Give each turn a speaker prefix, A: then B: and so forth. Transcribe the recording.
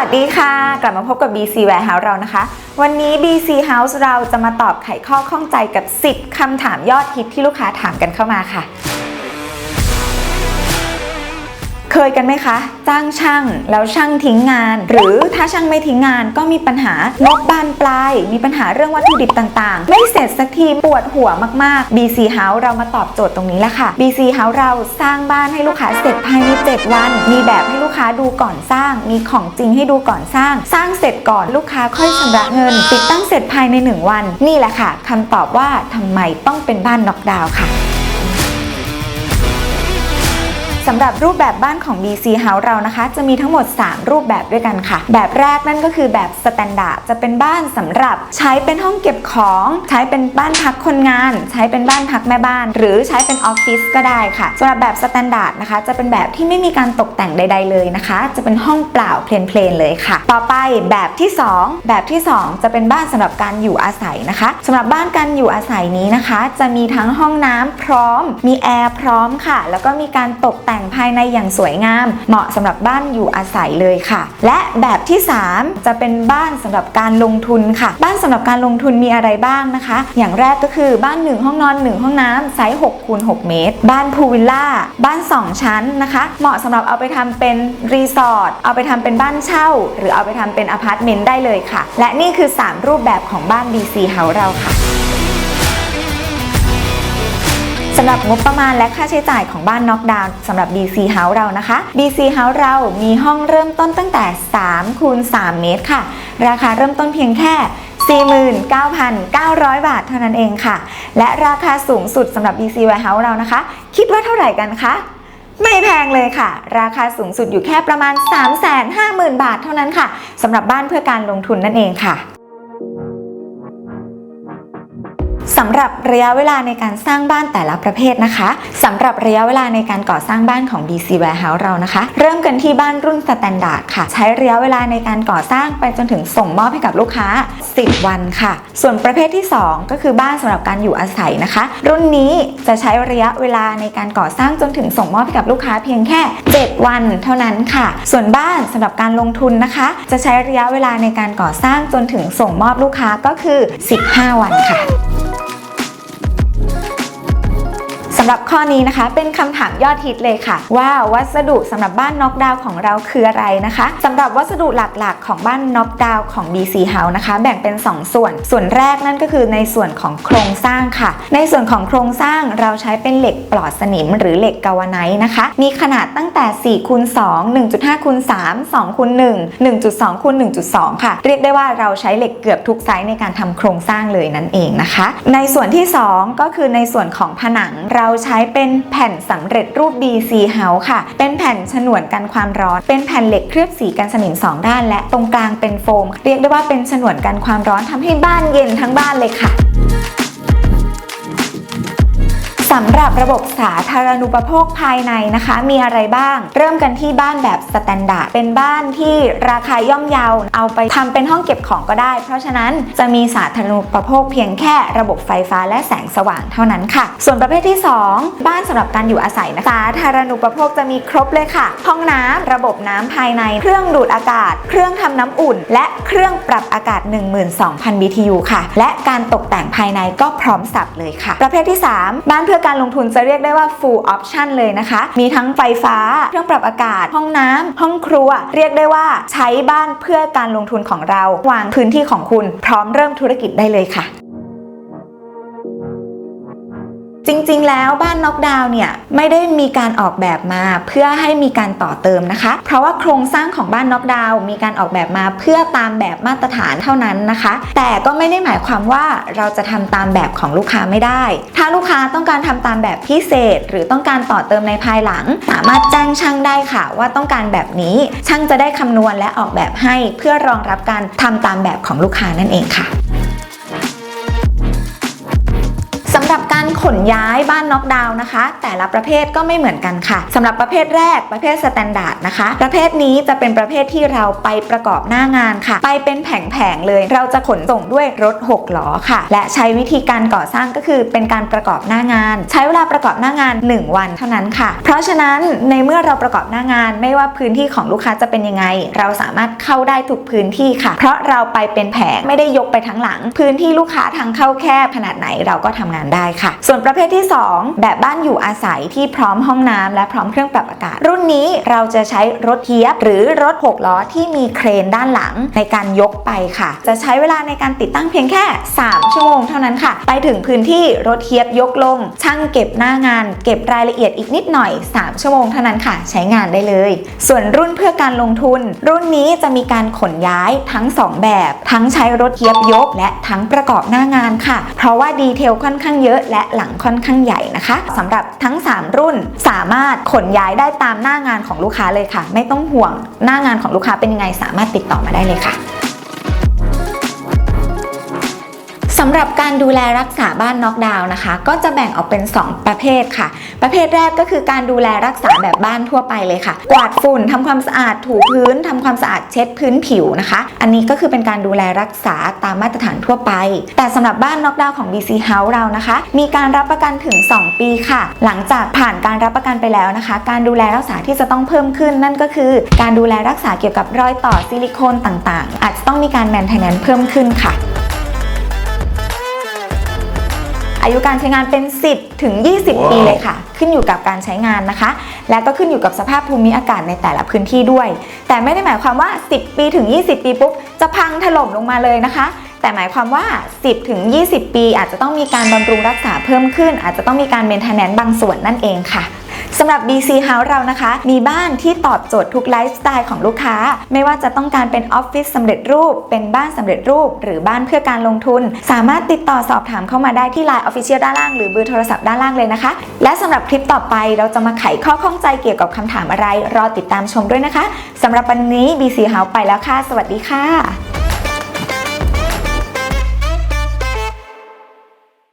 A: สวัสดีค่ะ กลับมาพบกับ BC Warehouse เรานะคะ วันนี้ BC House เราจะมาตอบไขข้อข้องใจกับ 10คำถามยอดฮิตที่ลูกค้าถามกันเข้ามาค่ะ เคยกันไหมคะ จ้างช่างแล้วช่างทิ้งงาน หรือถ้าช่างไม่ทิ้งงานก็มีปัญหางบบานปลาย มีปัญหาเรื่องวัตถุดิบต่างๆ ไม่เสร็จสักทีปวดหัวมากๆ BC House เรามาตอบโจทย์ตรงนี้แล้วค่ะ BC House เราสร้างบ้านให้ลูกค้าเสร็จภายใน7วัน มีแบบให้ลูกค้าดูก่อนสร้าง มีของจริงให้ดูก่อนสร้าง สร้างเสร็จก่อนลูกค้าค่อยชำระเงิน ติดตั้งเสร็จภายใน 1 วัน นี่แหละค่ะคำตอบว่าทำไมต้องเป็นบ้านน็อกดาวน์ค่ะ สำหรับรูปแบบบ้านของ BC House เรานะคะ จะมีทั้งหมด 3 รูปแบบด้วยกันค่ะ แบบแรกนั่นก็คือแบบสแตนดาร์ดจะเป็นบ้านสำหรับใช้เป็นห้องเก็บของ ใช้เป็นบ้านพักคนงาน ใช้เป็นบ้านพักแม่บ้าน หรือใช้เป็นออฟฟิศก็ได้ค่ะสำหรับแบบสแตนดาร์ดนะคะจะเป็นแบบที่ไม่มีการตกแต่งใด ๆ เลยนะคะ จะเป็นห้องเปล่าเพลนๆเลยค่ะ ต่อไปแบบที่ 2 แบบที่ 2 จะเป็นบ้านสำหรับการอยู่อาศัยนะคะสำหรับบ้านการอยู่อาศัยนี้นะคะ จะมีทั้งห้องน้ำพร้อม มีแอร์พร้อมค่ะ แล้วก็มีการตกแต่งภายในอย่างสวยงาม เหมาะสำหรับบ้านอยู่อาศัยเลยค่ะ และแบบที่ 3 จะเป็นบ้านสำหรับการลงทุนค่ะ บ้านสำหรับการลงทุนมีอะไรบ้างนะคะ อย่างแรกก็คือบ้าน 1 ห้องนอน 1 ห้องน้ำไซส์6คูณ6เมตร บ้านพูลวิลล่าบ้าน 2 ชั้นนะคะ เหมาะสำหรับเอาไปทำเป็นรีสอร์ทเอาไปทำเป็นบ้านเช่า หรือเอาไปทำเป็นอพาร์ตเมนต์ได้เลยค่ะ และนี่คือ 3 รูปแบบของบ้าน BC House เราค่ะ สำหรับงบประมาณและค่าใช้จ่ายของบ้านน็อกดาวน์สำหรับ BC House เรานะคะ BC House เรามีห้องเริ่มต้นตั้งแต่3คูณ3เมตรค่ะ ราคาเริ่มต้นเพียงแค่49,900 บาทเท่านั้นเองค่ะ และราคาสูงสุดสำหรับ BC Warehouse เรานะคะ คิดว่าเท่าไหร่กันคะ ไม่แพงเลยค่ะ ราคาสูงสุดอยู่แค่ประมาณ 350,000 บาทเท่านั้นค่ะสำหรับบ้านเพื่อการลงทุนนั่นเองค่ะ สำหรับระยะเวลาในการสร้างบ้านแต่ละประเภทนะคะสำหรับระยะเวลาในการก่อสร้างบ้านของ BC Warehouse เรานะคะ เริ่มกันที่บ้านรุ่นสแตนดาร์ดค่ะ ใช้ระยะเวลาในการก่อสร้างไปจนถึงส่งมอบให้กับลูกค้า 10 วันค่ะ ส่วนประเภทที่ 2 ก็คือบ้านสำหรับการอยู่อาศัยนะคะ รุ่นนี้จะใช้ระยะเวลาในการก่อสร้างจนถึงส่งมอบให้กับลูกค้าเพียงแค่ 7 วันเท่านั้นค่ะ ส่วนบ้านสำหรับการลงทุนนะคะ จะใช้ระยะเวลาในการก่อสร้างจนถึงส่งมอบลูกค้าก็คือ 15 วันค่ะำหรับข้อนี้นะคะ เป็นคำถามยอดฮิตเลยค่ะ ว่าวัสดุสำหรับบ้านน็อกดาวน์ของเราคืออะไรนะคะสำหรับวัสดุหลักๆ ของบ้านน็อกดาวน์ของ BC House นะคะ แบ่งเป็น 2 ส่วน ส่วนแรกนั่นก็คือในส่วนของโครงสร้างค่ะ ในส่วนของโครงสร้างเราใช้เป็นเหล็กปลอดสนิมหรือเหล็กกาวไนท์นะคะ มีขนาดตั้งแต่4คูณ2 1.5คูณ3 2คูณ1 1.2คูณ1.2 ค่ะ เรียกได้ว่าเราใช้เหล็กเกือบทุกไซส์ในการทำโครงสร้างเลยนั่นเองนะคะ ในส่วนที่ 2 ก็คือในส่วนของผนังเราใช้เป็นแผ่นสำเร็จรูป DC House ค่ะ เป็นแผ่นฉนวนกันความร้อน เป็นแผ่นเหล็กเคลือบสีกันสนิมสองด้าน และตรงกลางเป็นโฟม เรียกได้ว่าเป็นฉนวนกันความร้อนทำให้บ้านเย็นทั้งบ้านเลยค่ะ สำหรับระบบสาธารณูปโภคภายในนะคะ มีอะไรบ้าง เริ่มกันที่บ้านแบบสแตนดาร์ดเป็นบ้านที่ราคาย่อมเยาเอาไปทำเป็นห้องเก็บของก็ได้ เพราะฉะนั้นจะมีสาธารณูปโภคเพียงแค่ระบบไฟฟ้าและแสงสว่างเท่านั้นค่ะ ส่วนประเภทที่ 2 บ้านสำหรับการอยู่อาศัยนะคะสาธารณูปโภคจะมีครบเลยค่ะ ห้องน้ำระบบน้ำภายใน เครื่องดูดอากาศ เครื่องทำน้ำอุ่น และเครื่องปรับอากาศ 12,000 BTU ค่ะ และการตกแต่งภายในก็พร้อมสับเลยค่ะ ประเภทที่ 3 บ้านเพื่อการลงทุนจะเรียกได้ว่า full option เลยนะคะ มีทั้งไฟฟ้า เครื่องปรับอากาศ ห้องน้ำห้องครัว เรียกได้ว่าใช้บ้านเพื่อการลงทุนของเราวางพื้นที่ของคุณ พร้อมเริ่มธุรกิจได้เลยค่ะ จริงๆ แล้วบ้านน็อกดาวน์เนี่ยไม่ได้มีการออกแบบมาเพื่อให้มีการต่อเติมนะคะ เพราะว่าโครงสร้างของบ้านน็อกดาวน์มีการออกแบบมาเพื่อตามแบบมาตรฐานเท่านั้นนะคะ แต่ก็ไม่ได้หมายความว่าเราจะทำตามแบบของลูกค้าไม่ได้ ถ้าลูกค้าต้องการทำตามแบบพิเศษ หรือต้องการต่อเติมในภายหลัง สามารถแจ้งช่างได้ค่ะ ว่าต้องการแบบนี้ช่างจะได้คำนวณและออกแบบให้เพื่อรองรับการทำตามแบบของลูกค้านั่นเองค่ะ นย้ายบ้านน็อกดาวน์นะคะ แต่ละประเภทก็ไม่เหมือนกันค่ะสำหรับประเภทแรกประเภทสแตนดาร์ดนะคะ ประเภทนี้จะเป็นประเภทที่เราไปประกอบหน้างานค่ะ ไปเป็นแผงๆเลย เราจะขนส่งด้วยรถ6ล้อค่ะ และใช้วิธีการก่อสร้างก็คือเป็นการประกอบหน้างาน ใช้เวลาประกอบหน้างาน 1 วันเท่านั้นค่ะ เพราะฉะนั้นในเมื่อเราประกอบหน้างาน ไม่ว่าพื้นที่ของลูกค้าจะเป็นยังไง เราสามารถเข้าได้ทุกพื้นที่ค่ะ เพราะเราไปเป็นแผงไม่ได้ยกไปทั้งหลัง พื้นที่ลูกค้าทางเข้าแคบขนาดไหนเราก็ทำงานได้ค่ะ ส่วนประเภทที่ 2 แบบบ้านอยู่อาศัยที่พร้อมห้องน้ำและพร้อมเครื่องปรับอากาศ รุ่นนี้เราจะใช้รถเทียบ หรือรถ 6 ล้อที่มีเครนด้านหลังในการยกไปค่ะ จะใช้เวลาในการติดตั้งเพียงแค่ 3 ชั่วโมงเท่านั้นค่ะ ไปถึงพื้นที่รถเทียบยกลง ช่างเก็บหน้างาน เก็บรายละเอียดอีกนิดหน่อย 3 ชั่วโมงเท่านั้นค่ะ ใช้งานได้เลย ส่วนรุ่นเพื่อการลงทุน รุ่นนี้จะมีการขนย้ายทั้ง 2 แบบ ทั้งใช้รถเทียบยก และทั้งประกอบหน้างานค่ะ เพราะว่าดีเทลค่อนข้างเยอะและหลังค่อนข้างใหญ่นะคะสำหรับทั้ง 3 รุ่นสามารถขนย้ายได้ตามหน้างานของลูกค้าเลยค่ะ ไม่ต้องห่วงหน้างานของลูกค้าเป็นยังไงสามารถติดต่อมาได้เลยค่ะ สำหรับการดูแลรักษาบ้านน็อกดาวน์นะคะ ก็จะแบ่งออกเป็น 2 ประเภทค่ะ ประเภทแรกก็คือการดูแลรักษาแบบบ้านทั่วไปเลยค่ะ กวาดฝุ่นทำความสะอาดถูพื้นทำความสะอาดเช็ดพื้นผิวนะคะ อันนี้ก็คือเป็นการดูแลรักษาตามมาตรฐานทั่วไป แต่สำหรับบ้านน็อกดาวน์ของ BC House เรานะคะ มีการรับประกันถึง 2 ปีค่ะ หลังจากผ่านการรับประกันไปแล้วนะคะ การดูแลรักษาที่จะต้องเพิ่มขึ้น นั่นก็คือ การดูแลรักษาเกี่ยวกับรอยต่อซิลิโคนต่างๆ อาจจะต้องมีการแมนเทนแนนเพิ่มขึ้นค่ะ อายุการใช้งานเป็น 10 ถึง 20 ปีเลยค่ะ ขึ้นอยู่กับการใช้งานนะคะ และก็ขึ้นอยู่กับสภาพภูมิอากาศในแต่ละพื้นที่ด้วย แต่ไม่ได้หมายความว่า 10 ปีถึง 20 ปีปุ๊บจะพังถล่มลงมาเลยนะคะแต่หมายความว่า 10 ถึง 20 ปี อาจจะต้องมีการบำรุงรักษาเพิ่มขึ้น อาจจะต้องมีการเมนเทนแนนบางส่วนนั่นเองค่ะ สำหรับ BC House เรานะคะ มีบ้านที่ตอบโจทย์ทุกไลฟ์สไตล์ของลูกค้า ไม่ว่าจะต้องการเป็นออฟฟิศสำเร็จรูป เป็นบ้านสำเร็จรูป หรือบ้านเพื่อการลงทุน สามารถติดต่อสอบถามเข้ามาได้ที่ Line Official ด้านล่าง หรือเบอร์โทรศัพท์ด้านล่างเลยนะคะ และสำหรับคลิปต่อไปเราจะมาไขข้อข้องใจเกี่ยวกับคำถามอะไร รอติดตามชมด้วยนะคะสำหรับวันนี้ BC House ไปแล้วค่ะ สวัสดีค่ะ